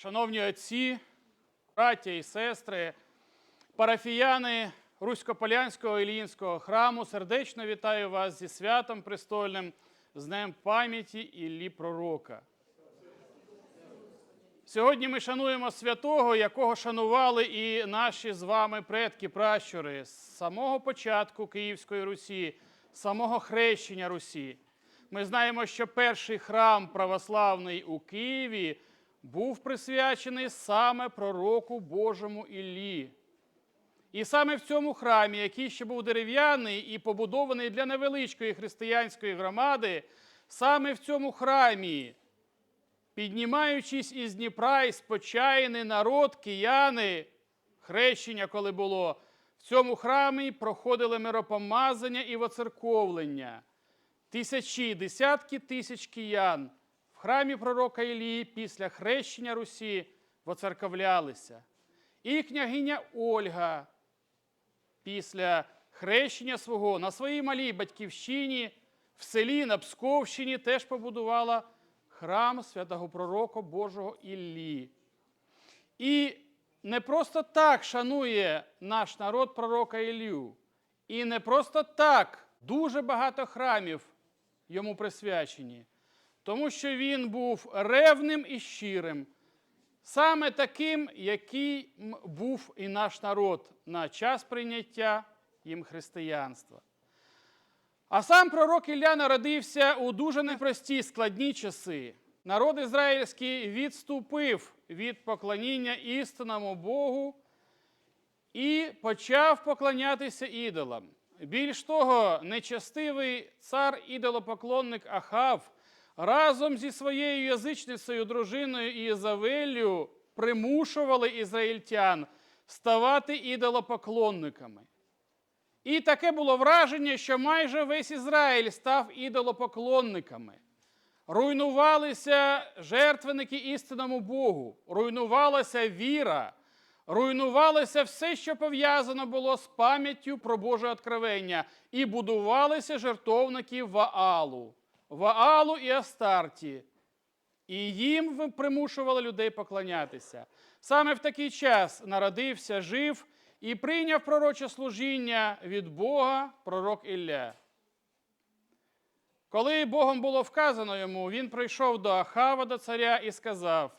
Шановні отці, браття і сестри, парафіяни Русько-Полянського Іллінського храму, сердечно вітаю вас зі святом престольним, з Днем пам'яті Іллі Пророка. Сьогодні ми шануємо святого, якого шанували і наші з вами предки, пращури з самого початку Київської Русі, з самого хрещення Русі. Ми знаємо, що перший храм православний у Києві був присвячений саме пророку Божому Іллі. І саме в цьому храмі, який ще був дерев'яний і побудований для невеличкої християнської громади, саме в цьому храмі піднімаючись із Дніпра, із Почаїни, народ, кияни, хрещення, коли було, в цьому храмі проходили миропомазання і воцерковлення. Тисячі, десятки тисяч киян в храмі пророка Ілії після хрещення Русі воцерковлялися. І княгиня Ольга після хрещення свого на своїй малій батьківщині в селі на Псковщині теж побудувала храм святого пророка Божого Іллі. І не просто так шанує наш народ пророка Іллю. І не просто так дуже багато храмів йому присвячені, тому що він був ревним і щирим, саме таким, який був і наш народ на час прийняття їм християнства. А сам пророк Ілля народився у дуже непрості складні часи. Народ ізраїльський відступив від поклоніння істинному Богу і почав поклонятися ідолам. Більш того, нечестивий цар ідолопоклонник Ахав разом зі своєю язичницею дружиною Ієзавеллю примушували ізраїльтян ставати ідолопоклонниками. І таке було враження, що майже весь Ізраїль став ідолопоклонниками. Руйнувалися жертвенники істинному Богу, руйнувалася віра, руйнувалося все, що пов'язано було з пам'яттю про Боже откровення, і будувалися жертовники Ваалу, Ваалу і Астарті. І їм примушували людей поклонятися. Саме в такий час народився, жив і прийняв пророче служіння від Бога пророк Ілля. Коли Богом було вказано йому, він прийшов до Ахава, до царя, і сказав: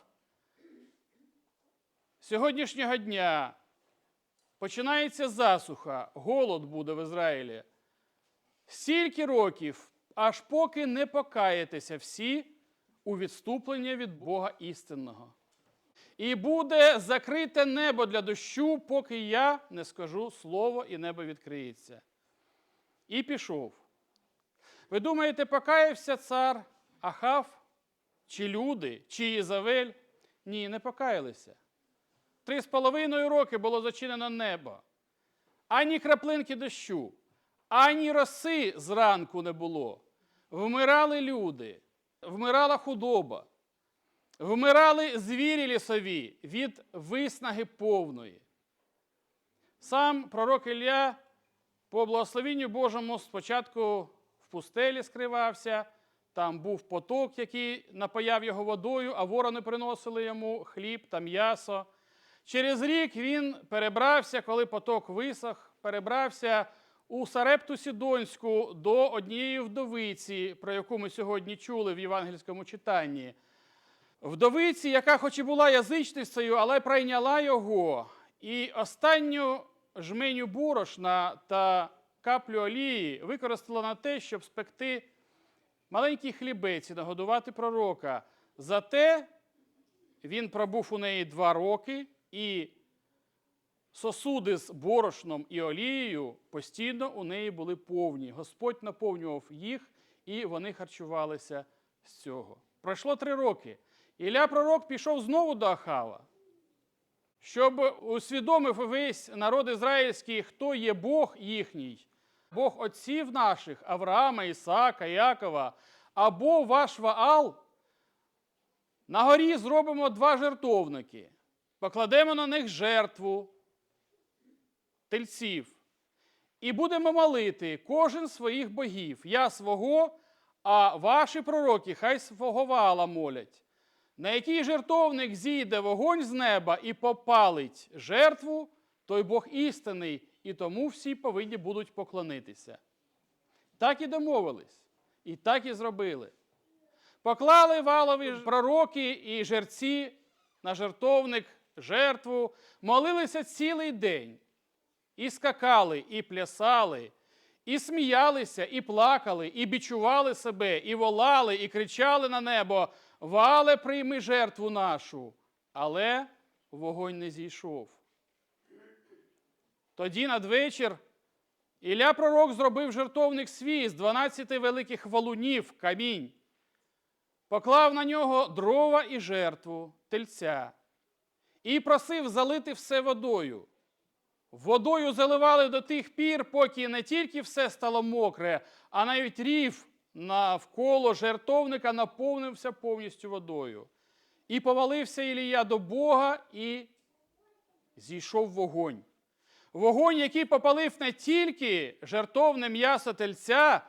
сьогоднішнього дня починається засуха, голод буде в Ізраїлі. Стільки років, аж поки не покаєтеся всі у відступлення від Бога істинного. І буде закрите небо для дощу, поки я не скажу слово, і небо відкриється. І пішов. Ви думаєте, покаявся цар Ахав, чи люди, чи Єзавель? Ні, не покаялися. Три з половиною роки було зачинено небо. Ані краплинки дощу, ані роси зранку не було. Вмирали люди, вмирала худоба, вмирали звірі лісові від виснаги повної. Сам пророк Ілля по благословенню Божому спочатку в пустелі скривався, там був поток, який напаяв його водою, а ворони приносили йому хліб та м'ясо. Через рік він перебрався, коли поток висох, перебрався у Сарепту Сідонську до однієї вдовиці, про яку ми сьогодні чули в євангельському читанні. Вдовиці, яка хоч і була язичницею, але прийняла його, і останню жменю борошна та каплю олії використала на те, щоб спекти маленький хлібець і нагодувати пророка. Зате він пробув у неї два роки, і сосуди з борошном і олією постійно у неї були повні. Господь наповнював їх, і вони харчувалися з цього. Пройшло три роки. Ілля пророк пішов знову до Ахава, щоб усвідомив весь народ ізраїльський, хто є Бог їхній, Бог отців наших, Авраама, Ісаака, Якова, або ваш Ваал. На горі зробимо два жертовники, покладемо на них жертву тельців. І будемо молити кожен своїх богів, я свого, а ваші пророки хай свого Ваала молять. на який жертовник зійде вогонь з неба і попалить жертву, той Бог істинний, і тому всі повинні будуть поклонитися. Так і домовились, і так і зробили. Поклали валові пророки і жерці на жертовник жертву, молилися цілий день. І скакали, і плясали, і сміялися, і плакали, і бічували себе, і волали, і кричали на небо: Вале, прийми жертву нашу. Але вогонь не зійшов. Тоді надвечір Ілля пророк зробив жертовник свій з 12 великих валунів камінь, поклав на нього дрова і жертву, тельця, і просив залити все водою. Водою заливали до тих пір, поки не тільки все стало мокре, а навіть рів навколо жертовника наповнився повністю водою. І повалився Ілія до Бога, і зійшов вогонь. Вогонь, який попалив не тільки жертовне м'ясо тельця,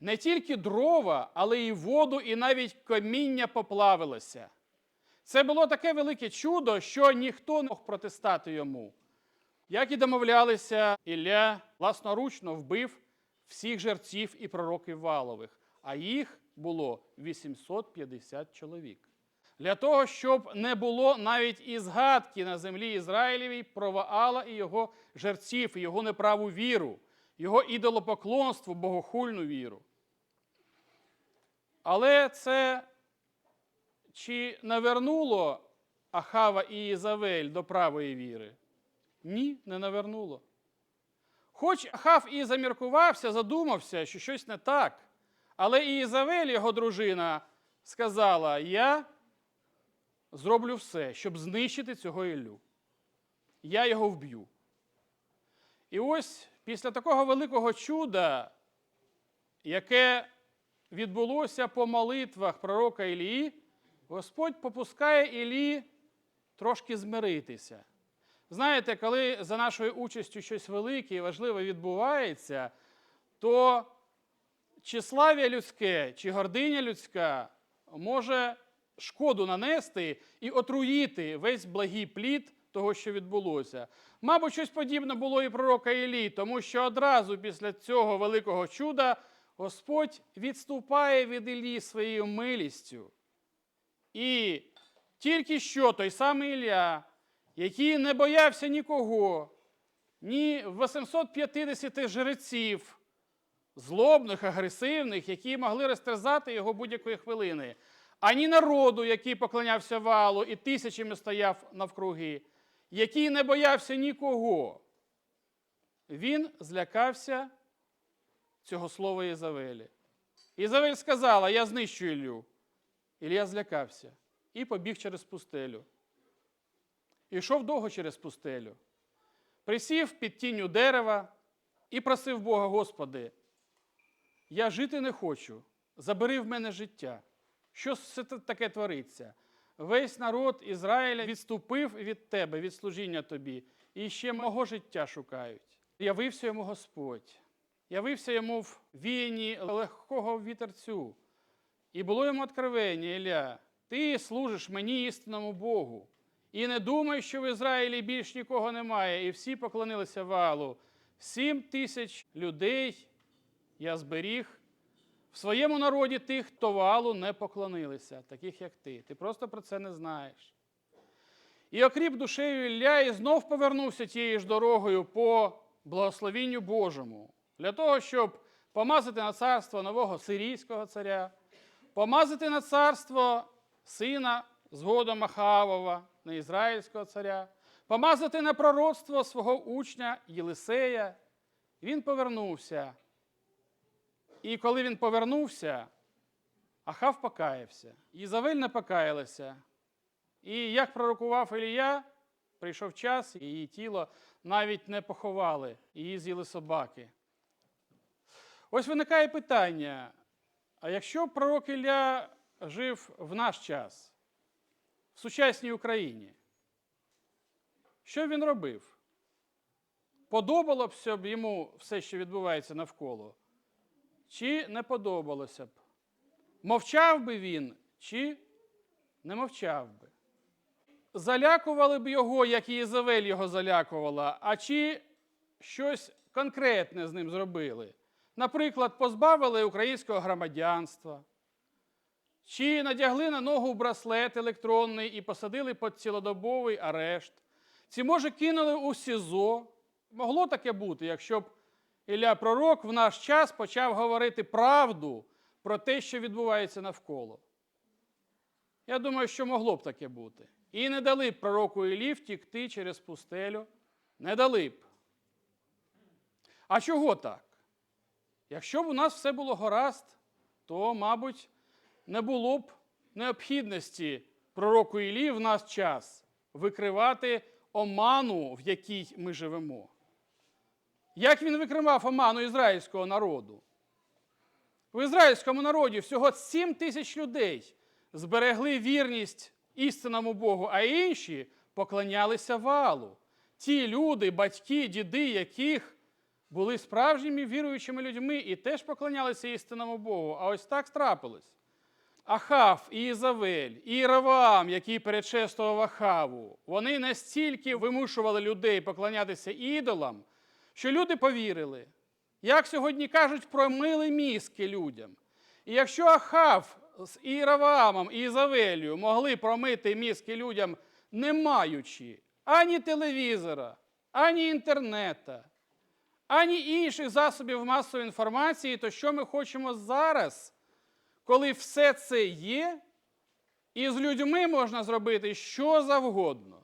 не тільки дрова, але й воду, і навіть каміння поплавилося. Це було таке велике чудо, що ніхто не мог протистати йому. Як і домовлялися, Ілля власноручно вбив всіх жерців і пророків Валових, а їх було 850 чоловік. Для того, щоб не було навіть і згадки на землі Ізраїлевій про Ваала і його жерців, і його неправу віру, його ідолопоклонство, богохульну віру. Але це чи навернуло Ахава і Ізавель до правої віри? Ні, не навернуло. Хоч Ахав і заміркувався, задумався, що щось не так, але Ізавель, його дружина, сказала: Я зроблю все, щоб знищити цього Іллю. Я його вб'ю. І ось після такого великого чуда, яке відбулося по молитвах пророка Ілії, Господь попускає Ілії трошки змиритися. Знаєте, коли за нашою участю щось велике і важливе відбувається, то чи слав'я людське, чи гординя людська може шкоду нанести і отруїти весь благий плід того, що відбулося. Мабуть, щось подібне було і пророка Іллі, тому що одразу після цього великого чуда Господь відступає від Іллі своєю милістю. І тільки що той самий Ілля, який не боявся нікого, ні 850 жреців, злобних, агресивних, які могли розтерзати його будь-якої хвилини, ані народу, який поклонявся валу і тисячами стояв навкруги, який не боявся нікого. Він злякався цього слова Ізавелі. Ізавель сказала: Я знищу Іллю. Ілля злякався і побіг через пустелю. Ішов довго через пустелю, присів під тінню дерева і просив Бога, Господи, я жити не хочу, забери в мене життя. Що це таке твориться? Весь народ Ізраїля відступив від тебе, від служіння тобі, і ще мого життя шукають. Явився йому Господь, явився йому в віянні легкого вітерцю. І було йому откровення, Ілля, ти служиш мені істинному Богу. І не думай, що в Ізраїлі більш нікого немає, і всі поклонилися валу. Сім тисяч людей я зберіг в своєму народі тих, хто валу не поклонилися, таких як ти. Ти просто про це не знаєш. І окріп душею Ілля і знов повернувся тією ж дорогою по благословінню Божому, для того, щоб помазати на царство нового сирійського царя, помазати на царство сина згодом Ахавова, на ізраїльського царя, помазати на пророцтво свого учня Єлисея. Він повернувся. І коли він повернувся, Ахав покаявся. Ізавель не покаялася. І як пророкував Ілія, прийшов час, і її тіло навіть не поховали, її з'їли собаки. Ось виникає питання: а якщо пророк Ілля жив в наш час, в сучасній Україні, що він робив? Подобалося б йому все, що відбувається навколо? Чи не подобалося б? Мовчав би він, чи не мовчав би. Залякували б його, як Єзавель його залякувала, а чи щось конкретне з ним зробили. Наприклад, позбавили українського громадянства, чи надягли на ногу браслет електронний і посадили під цілодобовий арешт, чи, може, кинули у СІЗО. Могло таке бути, якщо б Ілля Пророк в наш час почав говорити правду про те, що відбувається навколо. Я думаю, що могло б таке бути. І не дали б пророку Іллі втікти через пустелю. Не дали б. А чого так? Якщо б у нас все було гаразд, то, мабуть, не було б необхідності пророку Іллі в наш час викривати оману, в якій ми живемо. Як він викривав оману ізраїльського народу? В ізраїльському народі всього 7 тисяч людей зберегли вірність істинному Богу, а інші поклонялися валу. Ті люди, батьки, діди, яких були справжніми віруючими людьми і теж поклонялися істинному Богу. А ось так трапилось. Ахав, і Ізавель, і Раваам, який передшествував Ахаву, вони настільки вимушували людей поклонятися ідолам, що люди повірили. Як сьогодні кажуть, промили мізки людям. І якщо Ахав з Іраваамом і Ізавелію могли промити мізки людям, не маючи ані телевізора, ані інтернета, ані інших засобів масової інформації, то що ми хочемо зараз, коли все це є, і з людьми можна зробити що завгодно,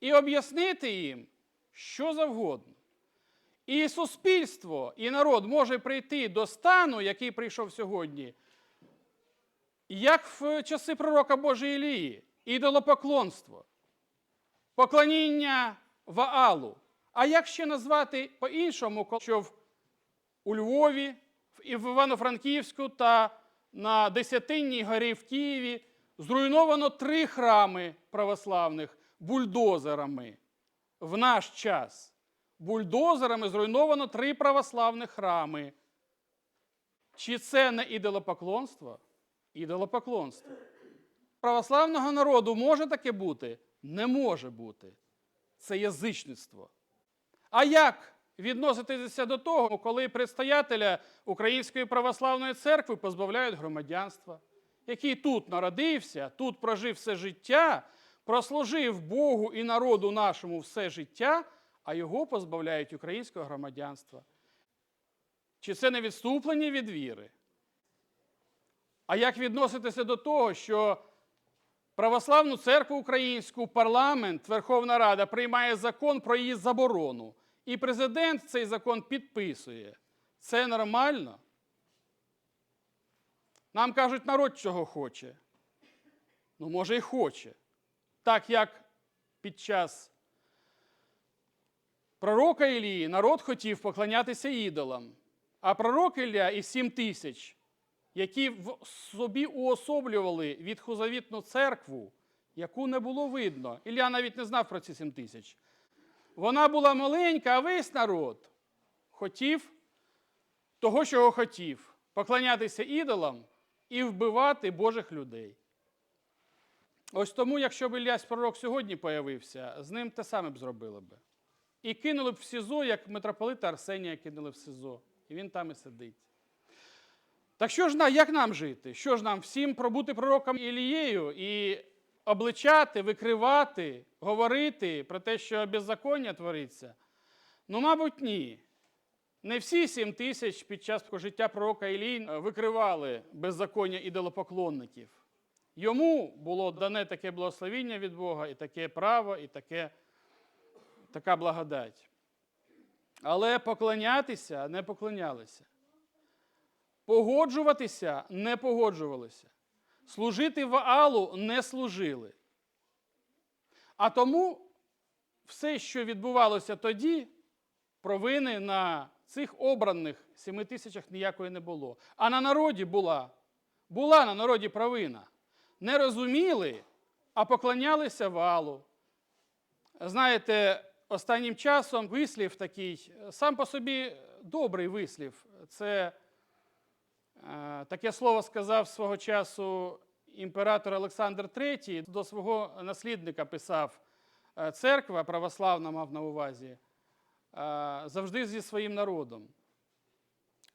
і об'яснити їм що завгодно. І суспільство, і народ може прийти до стану, який прийшов сьогодні, як в часи пророка Божої Ілії, ідолопоклонство, поклоніння Ваалу. А як ще назвати по-іншому, що в- у Львові, в- Івано-Франківську та на Десятинній горі в Києві зруйновано три храми православних бульдозерами в наш час. Бульдозерами зруйновано три православних храми. Чи це не ідолопоклонство? Ідолопоклонство. Православного народу може таке бути? Не може бути. Це язичництво. А як відноситися до того, коли предстоятеля Української православної церкви позбавляють громадянства, який тут народився, тут прожив все життя, прослужив Богу і народу нашому все життя, а його позбавляють українського громадянства? Чи це не відступлення від віри? А як відноситися до того, що Православну церкву українську парламент, Верховна Рада приймає закон про її заборону, і президент цей закон підписує? Це нормально? Нам кажуть, народ чого хоче. Ну, може, і хоче. Так як під час пророка Ілії народ хотів поклонятися ідолам, а пророк Ілля і сім тисяч, які в собі уособлювали відхозавітну церкву, яку не було видно. Ілля навіть не знав про ці сім тисяч. Вона була маленька, а весь народ хотів того, чого хотів поклонятися ідолам і вбивати Божих людей. Ось тому, якщо б Іллясь пророк сьогодні появився, з ним те саме б зробили б. І кинули б в СІЗО, як митрополита Арсенія кинули в СІЗО. І він там і сидить. Так що ж як нам жити? Що ж нам всім пробути пророком Ілією і обличати, викривати, говорити про те, що беззаконня твориться? Ну, мабуть, ні. Не всі сім тисяч під час життя пророка Ілії викривали беззаконня ідолопоклонників. Йому було дане таке благословіння від Бога, і таке право, і таке, така благодать. Але поклонятися не поклонялися. Погоджуватися не погоджувалися. Служити Ваалу не служили. А тому все, що відбувалося тоді, провини на цих обраних семи тисячах ніякої не було. А на народі була. Була на народі провина. Не розуміли, а поклонялися валу. Знаєте, останнім часом вислів такий, сам по собі добрий вислів. Це е, таке слово сказав свого часу імператор Олександр III до свого наслідника писав е, церква православна мав на увазі е, завжди зі своїм народом.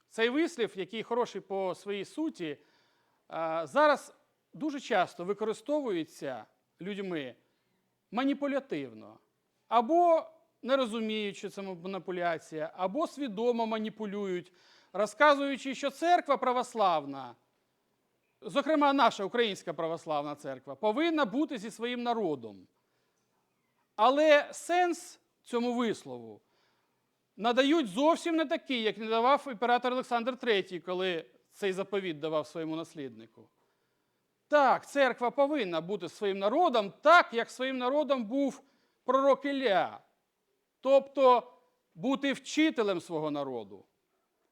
Цей вислів, який хороший по своїй суті, е, зараз дуже часто використовується людьми маніпулятивно. Або не розуміють, що це маніпуляція, або свідомо маніпулюють, розказуючи, що церква православна, зокрема наша українська православна церква, повинна бути зі своїм народом. Але сенс цьому вислову надають зовсім не такий, як надавав імператор Олександр III, коли цей заповіт давав своєму насліднику. Так, церква повинна бути своїм народом, так, як своїм народом був пророк Ілля. Тобто бути вчителем свого народу,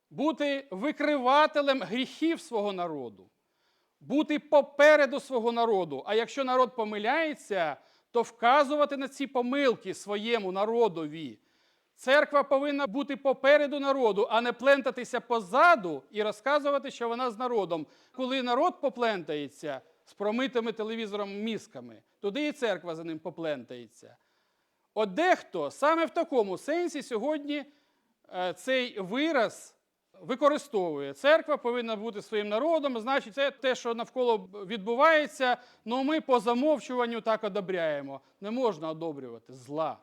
бути викривателем гріхів свого народу, бути попереду свого народу. А якщо народ помиляється, то вказувати на ці помилки своєму народові. Церква повинна бути попереду народу, а не плентатися позаду і розказувати, що вона з народом. Коли народ поплентається з промитими телевізором мізками, туди і церква за ним поплентається. От дехто саме в такому сенсі сьогодні е, цей вираз використовує. Церква повинна бути своїм народом, значить, це те, що навколо відбувається, ну ми по замовчуванню так одобряємо. Не можна одобрювати зла.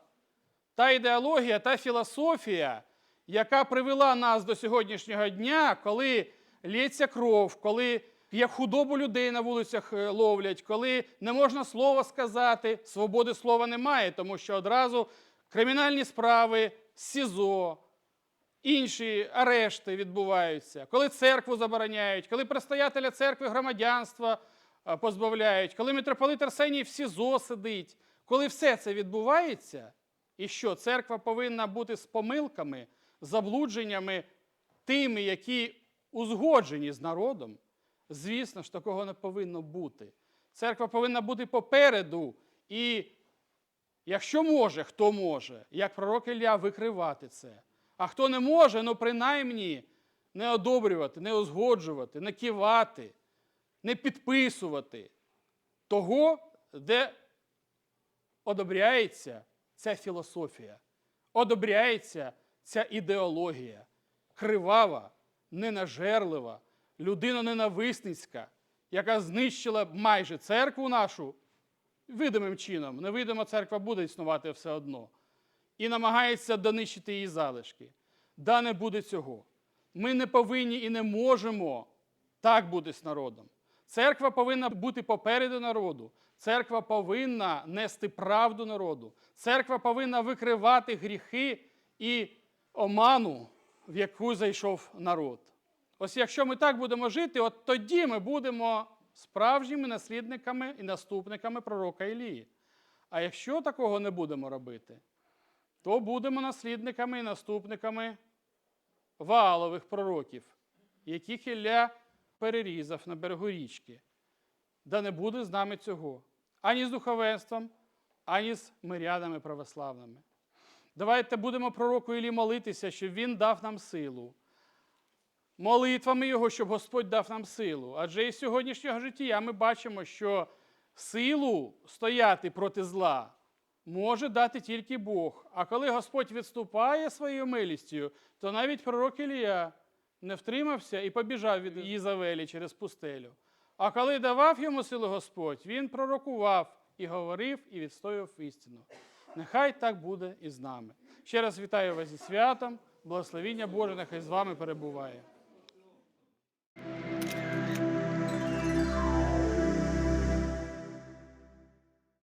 Та ідеологія, та філософія, яка привела нас до сьогоднішнього дня, коли лється кров, коли як худобу людей на вулицях е, ловлять, коли не можна слова сказати, свободи слова немає, тому що одразу кримінальні справи, СІЗО, інші арешти відбуваються, коли церкву забороняють, коли предстоятеля церкви громадянства е, позбавляють, коли митрополит Арсеній в СІЗО сидить, коли все це відбувається, і що церква повинна бути з помилками, заблудженнями тими, які узгоджені з народом. Звісно ж, такого не повинно бути. Церква повинна бути попереду. І якщо може, хто може, як пророк Ілля, викривати це. А хто не може, ну принаймні не одобрювати, не узгоджувати, не кивати, не підписувати того, де одобряється ця філософія, одобряється ця ідеологія, кривава, ненажерлива, людиноненависницька, яка знищила майже церкву нашу видимим чином. Невидима церква буде існувати все одно. І намагається донищити її залишки. Да не буде цього. Ми не повинні і не можемо так бути з народом. Церква повинна бути попереду народу. Церква повинна нести правду народу. Церква повинна викривати гріхи і оману, в яку зайшов народ. Ось якщо ми так будемо жити, от тоді ми будемо справжніми наслідниками і наступниками пророка Ілії. А якщо такого не будемо робити, то будемо наслідниками і наступниками ваалових пророків, яких Ілля перерізав на берегу річки. Да не буде з нами цього ані з духовенством, ані з мирянами православними. Давайте будемо пророку Іллі молитися, щоб він дав нам силу. Молитвами Його, щоб Господь дав нам силу. Адже із сьогоднішнього життя ми бачимо, що силу стояти проти зла може дати тільки Бог. А коли Господь відступає своєю милістю, то навіть пророк Ілія не втримався і побіжав від Єзавелі через пустелю. А коли давав йому силу Господь, він пророкував і говорив, і відстоював істину. Нехай так буде і з нами. Ще раз вітаю вас зі святом, благословіння Боже, нехай з вами перебуває.